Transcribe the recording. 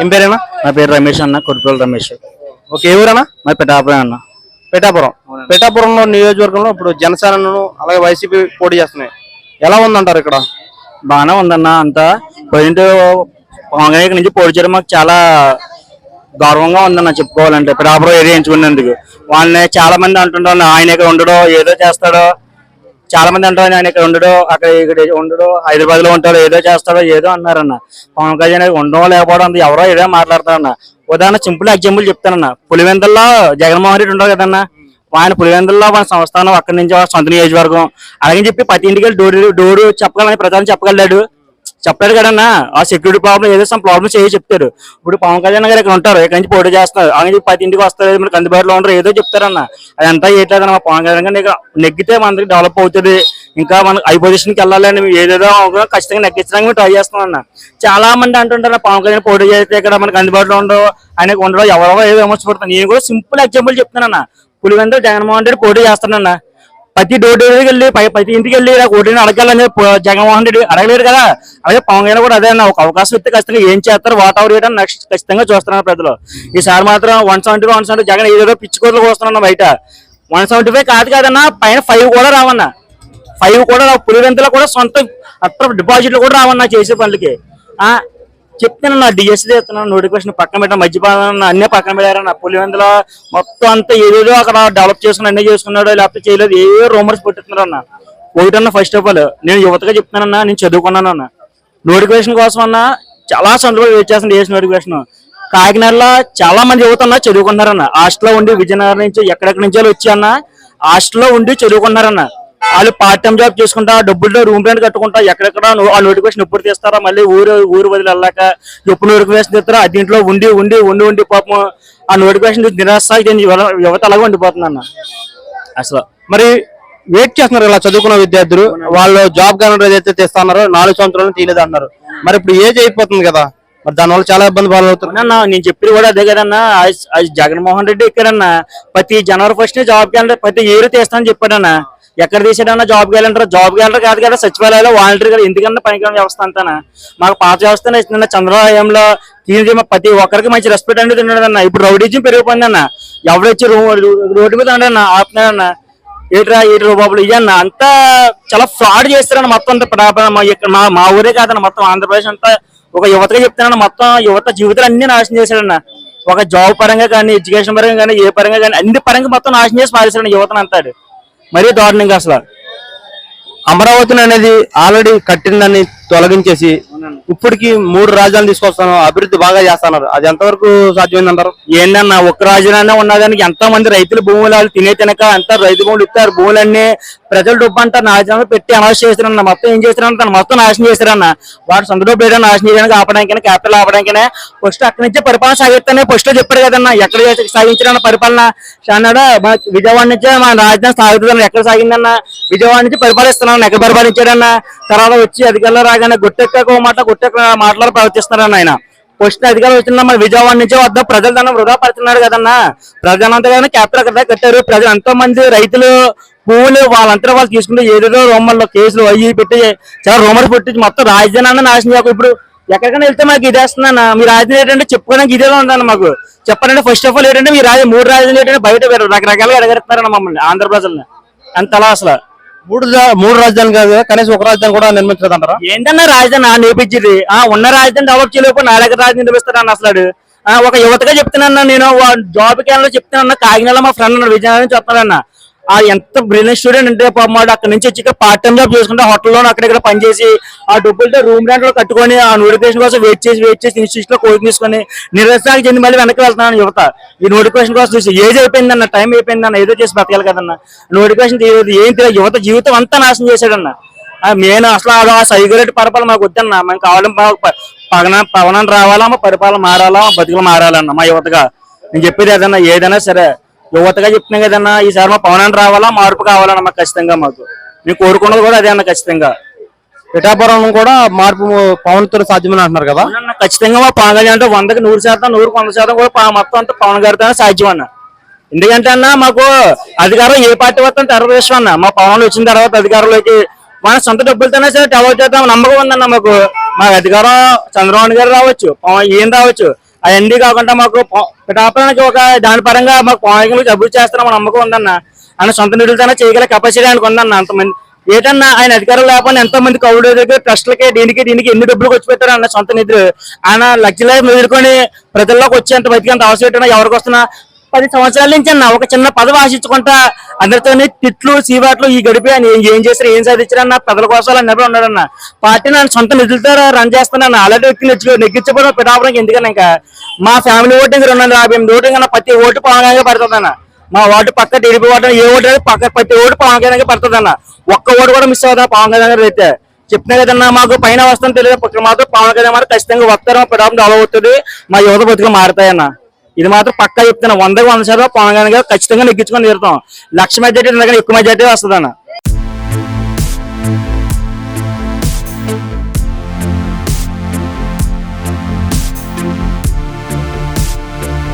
ఏం పేరేనా? నా పేరు రమేష్ అన్న కొడుకుల రమేష్. ఓకే ఏ ఊరన్నా మా పిఠాపురం అన్న. పిఠాపురం పిఠాపురంలో నియోజకవర్గంలో ఇప్పుడు జనసేనను అలాగే వైసీపీ పోటీ చేస్తున్నాయి. ఎలా ఉందంటారు ఇక్కడ? బాగానే ఉందన్న అంతా ప్రజెంట్ పవన్ నుంచి పోటీ చేయడం మాకు చాలా గౌరవంగా ఉందన్న చెప్పుకోవాలంటే. పిఠాపురం ఏరియా ఎంచుకున్నందుకు. వాళ్ళని చాలా మంది అంటుంటారు ఆయన ఇక్కడ ఉండడో ఏదో చేస్తాడో చాలా మంది అంటారు ఆయన ఇక్కడ ఉండడు అక్కడ ఇక్కడ ఉండడు హైదరాబాద్లో ఉంటాడు ఏదో చేస్తాడో ఏదో అన్నారన్న. పవన్ కళ్యాణ్ ఉండడం లేకపోవడం అంతా ఎవరో ఏదో మాట్లాడతారన్న. ఉదాహరణ సింపుల్ ఎగ్జాంపుల్ చెప్తానన్న. పులివెందుల్లో జగన్మోహన్ రెడ్డి ఉండవు కదన్న. ఆయన పులివెందుల్లో మన సంస్థానం అక్కడి నుంచి సొంత నియోజకవర్గం. అలాగని చెప్పి ప్రతి ఇంటికి వెళ్ళి డోరు డోరు చెప్పగలని ప్రచారం చెప్పగలడు చెప్పలేడు కదన్నా. ఆ సెక్యూరిటీ ప్రాబ్లం ఏదో సమ్ ప్రాబ్లమ్స్ ఏదో చెప్తారు. ఇప్పుడు పవన్ కళ్యాణ్ గారు ఇక్కడ ఉంటారు. ఇక్కడ నుంచి పోటీ చేస్తున్నారు. అలాగే పది ఇంటికి వస్తారు మనకి అందుబాటులో ఉంటారు ఏదో చెప్తారన్న. అదంతా ఏట్లేదన్న. మా పవన్ కళ్యాణ్ గారు నెగ్గితే మనకి డెవలప్ అవుతుంది. ఇంకా మనకి ఐ పొజిషన్కి వెళ్ళాలని ఏదేదో ఖచ్చితంగా నెగ్గించడానికి మేము ట్రై చేస్తున్నాం అన్న చాలా మంది అంటుంటారు పవన్ కళ్యాణ్ పోటీ చేస్తే ఇక్కడ మనకి అందుబాటులో ఉండవు ఆయనకు ఉండడం ఎవరో ఏదో విమర్శపడుతుంది నేను కూడా సింపుల్ ఎగ్జాంపుల్ చెప్తున్నానన్న. పులివెందులు జగన్మోహన్ రెడ్డి పోటీ చేస్తానన్నా ప్రతి డోర్ డోర్కి వెళ్ళి ప్రతి ఇంటికి వెళ్ళి ఇలా ఓటీని అడగాలని జగన్మోహన్ రెడ్డి అడగలేడు కదా. అలాగే పవన్ కళ్యాణ్ కూడా అదే అన్న ఒక అవకాశం ఇస్తే ఖచ్చితంగా ఏం చేస్తారు వాట్ అవర్ చేయడం నెక్స్ట్ ఖచ్చితంగా చూస్తున్నారు ప్రజలు. ఈసారి మాత్రం one seventy one seventy Jagan ఏదో పిచ్చుకోట్లు కోస్తున్నాను బయట. వన్ సెవెంటీ ఫైవ్ కాదు కాదన్నా పైన ఫైవ్ కూడా రావన్నా. ఫైవ్ కూడా రావు. పులివెంతలో కూడా సొంత అట్ట డిపాజిట్లు కూడా రావన్నా చేసే పనులకి. చెప్తాను నా డిఎస్సీ చేస్తున్నాను నోటిఫికేషన్ పక్కన పెట్టిన మధ్యపాలన అన్నీ పక్కన పెట్టారన్న పులివెందుల మొత్తం అంతా ఏదేదో అక్కడ డెవలప్ చేసుకుని అన్నీ చేసుకున్నాడు లేకపోతే చేయలేదు ఏ రూమర్స్ పెట్టిస్తున్నారు అన్న. ఒకటన్నా ఫస్ట్ ఆఫ్ ఆల్ నేను యువతగా చెప్తున్నానన్నా నేను చదువుకున్నాను అన్న. నోటిఫికేషన్ కోసం అన్న చాలా సందర్భాలు వెయిట్ చేస్తాను నోటిఫికేషన్ కాకినాడలో చాలా మంది యువత అన్న చదువుకున్నారన్న. హాస్టల్లో ఉండి విజయనగరం నుంచి ఎక్కడెక్కడి నుంచో వచ్చి అన్న హాస్టల్లో ఉండి చదువుకున్నారన్న. వాళ్ళు పార్ట్ టైం జాబ్ చేసుకుంటా డబ్బులతో రూమ్ రెంట్ కట్టుకుంటా ఎక్కడెక్కడ ఆ నోటిఫికేషన్ ఎప్పుడు తీస్తారా? మళ్ళీ ఊరు ఊరు వదిలి వెళ్ళాక ఎప్పుడు నోటిఫికేషన్ తీస్తారో? ఆ దీంట్లో ఉండి ఉండి ఉండి ఉండి పాపం ఆ నోటిఫికేషన్ నిరాశ యువత అలాగే ఉండిపోతుంది అన్న. అసలు. మరి వెయిట్ చేస్తున్నారు ఇలా చదువుకున్న విద్యార్థులు. వాళ్ళు జాబ్ క్యాలెండర్ ఏదైతే తెస్తున్నారు నాలుగు సంవత్సరాలు తీయలేదు అన్నారు. మరి ఇప్పుడు ఏజ్ అయిపోతుంది కదా. మరి దానివల్ల చాలా ఇబ్బంది పాలవుతుంది అవునన్నా నేను చెప్పింది కూడా అదే కదన్నా. జగన్మోహన్ రెడ్డి ఎక్కడన్నా ప్రతి జనవరి ఫస్ట్ జాబ్ క్యాలెండర్ ప్రతి ఇయర్ తీస్తానని చెప్పాడన్నా. ఎక్కడ తీసాడన్నా జాబ్ క్యాలెండర్ జాబ్ క్యాలెండర్ కాదు కదా సచివాలయంలో వాలంటీర్ కదా. ఎందుకన్నా పనికిరం వ్యవస్థ అంతానా? మాకు పాత వ్యవస్థ ఇస్తుందన్న చంద్రబాబులో ప్రతి ఒక్కరికి మంచి రెస్పెక్ట్ అనేది తిన్నాడన్న ఇప్పుడు రౌడీజం పెరిగిపోయిందన్న. ఎవడొచ్చి రోడ్డు మీద ఉండన్న ఆపుతున్నాడన్న ఏట్రా ఏట్రా బాబులు ఇవన్న అంతా చాలా ఫ్రాడ్ చేస్తారన్న మొత్తం అంతా మా ఇక్కడ మా మా ఊరే కాదన్న. మొత్తం ఆంధ్రప్రదేశ్ అంతా ఒక యువతగా చెప్తానన్న మొత్తం యువత జీవితాలు అన్ని నాశనం చేశాడన్న ఒక జాబ్ పరంగా కానీ ఎడ్యుకేషన్ పరంగా కానీ ఏ పరంగా కానీ అన్ని పరంగా మొత్తం నాశనం చేసి మారేశాడు యువతను అంతాడు మరీ దారుణంగా అసలు. అమరావతిని అనేది ఆల్రెడీ కట్టిందని తొలగించేసి ఇప్పటికి మూడు రాజధానులు తీసుకొస్తాను. అభివృద్ధి బాగా చేస్తున్నారు. అది ఎంతవరకు సాధ్యమైందంటారు? ఏందన్నా ఒక్క రాజధాని ఉన్నదానికి ఎంతో మంది రైతులు భూములు వాళ్ళు తినే తినక ఎంత రైతు భూములు ఇస్తారు. భూములన్నీ ప్రజల డబ్బు అంతా నాశనం పెట్టి అనౌన్స్ చేస్తారన్న మొత్తం ఏం చేస్తారన్న తను మొత్తం నాశనం చేస్తారన్న వాడు సొంత డబ్బు ఏదైనా నాశనం చేయడానికి ఆపడానికైనా క్యాపిటల్ ఆపడానికైనా ఫస్ట్ అక్కడి నుంచే పరిపాలన సాగిస్తానే ఫస్ట్ చెప్పాడు కదన్నా. ఎక్కడ చేసి- సాగించారన్న పరిపాలన? అన్నాడు విజయవాడ నుంచే మా రాజధాని సాగుతుందన్న. ఎక్కడ సాగిందన్న? విజయవాడ నుంచి పరిపాలిస్తున్నాను ఎక్కడ పరిపాలించాడన్న? తర్వాత వచ్చి అధికారులు రాగానే గుట్టెక్కకు మాట గుట్టెక్క మాటలు ప్రవర్తిస్తున్నారన్న ఆయన. ఫస్ట్ అధికారులు వచ్చిన మన విజయవాడ నుంచే వద్ద ప్రజలు దాన్ని వృధా పడుతున్నారు కదన్నా. ప్రజలంతా కానీ క్యాపిటల్ అక్కడ కట్టారు. ప్రజలు ఎంతో మంది రైతులు భూములు వాళ్ళంతా వాళ్ళు తీసుకుంటే ఏదేదో రోమల్లో కేసులు అయ్యి పెట్టి చాలా రోమర్స్ పెట్టి మొత్తం రాజధాని అన్న నాశనం చేయకు. ఇప్పుడు ఎక్కడికైనా వెళ్తే మాకు ఇది వేస్తుందన్న. మీ రాజధాని ఏంటంటే చెప్పుకోవడానికి ఇదేలా ఉందన్న మాకు. చెప్పాలంటే ఫస్ట్ ఆఫ్ ఆల్ ఏంటంటే మీ రాజ మూడు రాజధాని ఏంటంటే బయట పెట్టారు. రకరకాలుగా ఎడగెడుతున్నారన్న మమ్మల్ని ఆంధ్ర ప్రజల్ని. అంతలా అసలు. మూడు మూడు రాజధానులు కాదు కనీసం ఒక రాజధాని కూడా నిర్మించలేదంటారా? ఏంటన్నా రాజధాని? నేర్పించింది ఆ ఉన్న రాజధాని డెవలప్ చేయలేకపోతే నా దగ్గర రాజధాని నిర్మిస్తాను అసలు ఒక యువతగా చెప్తున్నాను నేను జాబ్ కేంద్రంలో చెప్తున్నాను కాకినాడలో మా ఫ్రెండ్ విజయనగరం నుంచి ఆ ఎంత బ్రిలియన్ స్టూడెంట్ అంటే పాపం అక్కడ నుంచి వచ్చి పార్ట్ టైం జాబ్ చేసుకుంటే హోటల్లో అక్కడ ఇక్కడ పనిచేసి ఆ డబ్బులతో రూమ్ రెంట్లో కట్టుకొని ఆ నోటిఫికేషన్ కోసం వెయిట్ చేసి వెయిట్ చేసి ఇన్స్టిట్యూట్లో కోచింగ్ తీసుకొని నిరసనకి చెంది మళ్ళీ వెనక్కి వెళ్తున్నాను యువత ఈ నోటిఫికేషన్ కోసం చూసి ఏజ్ అయిపోయిందన్న టైం అయిపోయిందన్న ఏదో చేసి బతకాలి కదన్న. నోటిఫికేషన్ తీయలేదు ఏం తెలియదు యువత జీవితం అంతా నాశనం చేశాడన్న. నేను మెయిన్ అసలు ఆ సైగరెట్ పరపాలి మాకు వద్దన్న. మేము కావడం పగన పవనం రావాలా మా పరిపాలన మారాలా మా బతుకులు మారాలన్న మా యువతగా. నేను చెప్పేది ఏదన్నా ఏదైనా సరే యువతగా చెప్తున్నాం కదన్నా ఈసారి మా పవనం రావాలా మార్పు కావాలన్న మాకు ఖచ్చితంగా మాకు. మేము కోరుకున్నది కూడా అదే అన్న ఖచ్చితంగా. పిఠాపురం కూడా మార్పు పవన్తో సాధ్యమని అంటున్నారు కదా? ఖచ్చితంగా మా పవన్ కళ్యాణ్ అంటే వందకి నూరు శాతం నూరుకు వంద శాతం కూడా మొత్తం అంతా పవన్ గారితో సాధ్యం అన్న. ఎందుకంటే అన్న మాకు అధికారం ఏ పార్టీ వస్తుంది విషయం అన్న. మా పవన్ వచ్చిన తర్వాత అధికారంలోకి మన సొంత డబ్బులతోనే సరే డెవలప్ చేద్దాం నమ్మకం ఉందన్న మాకు. మా అధికారం చంద్రబాబు గారు రావచ్చు పవన్ ఈయన రావచ్చు. అవన్నీ కాకుండా మాకు పిఠాపురానికి ఒక దాని పరంగా మాకు పాయింట్లు అభివృద్ధి చేస్తారని నమ్మకం ఉందన్న. ఆయన సొంత నిధులతోనే చేయగల కెపాసిటీ ఆయనకు ఉందన్న అంతమంది. ఏదన్నా ఆయన అధికారం లేకపోయినా ఎంతో మంది కౌలు దగ్గర ట్రస్ట్లకి దీనికి దీనికి ఎన్ని డబ్బులు వచ్చి పెట్టారు అన్న సొంత నిధులు. ఆయన లక్షల ఎదుర్కొని ప్రజల్లోకి వచ్చేంత బతికేంత అవసరం ఎవరికి వస్తున్నా? పది సంవత్సరాల నుంచి అన్న ఒక చిన్న పదవి ఆశించుకుంటా అందరితోని తిట్లు సీవాట్లు ఈ గడిపి అని ఏం- ఏం చేశారు ఏం సాధించారన్న ప్రజల కోసం అన్నప్పుడు ఉన్నాడన్న. పార్టీ నన్ను సొంత నిధులతో రన్ చేస్తానన్న. అలాంటి వ్యక్తి నెగ్గి నెగ్గించబడిన పిఠాపురం ఎందుకన్నా ఇంకా? మా ఫ్యామిలీ ఓటింగ్ రెండు వందల యాభై ఎనిమిది ఓటింగ్ ప్రతి ఓటు పవన్ పడుతుందన్న. మా ఓటు పక్క టీడీపీ ఓటు ఏ ఓటు పక్క ప్రతి ఓటు పవన్ కళ్యాణ్ పడుతుందన్న. ఒక్క ఓటు కూడా మిస్ అవుతా పవన్ కళ్యాణ్ గారు అయితే. చెప్పినా కదన్నా మాకు పైన వస్తాను తెలియదు పక్కన మాత్రం పవన్ కళ్యాణ్ మాత్రం ఖచ్చితంగా వస్తారు. మా పిఠాపురం డెవలప్ అవుతుంది. మా యువత బతుకు మారుతాయన్న. ఇది మాత్రం పక్కా చెప్తున్నా. వందకి వంద శాతం పవన్ కళ్యాణ్ గారు ఖచ్చితంగా నెగ్గించుకొని తీరుతాం లక్ష మెజార్టీ ఎక్కువ మెజార్టీ వస్తుంది అన్న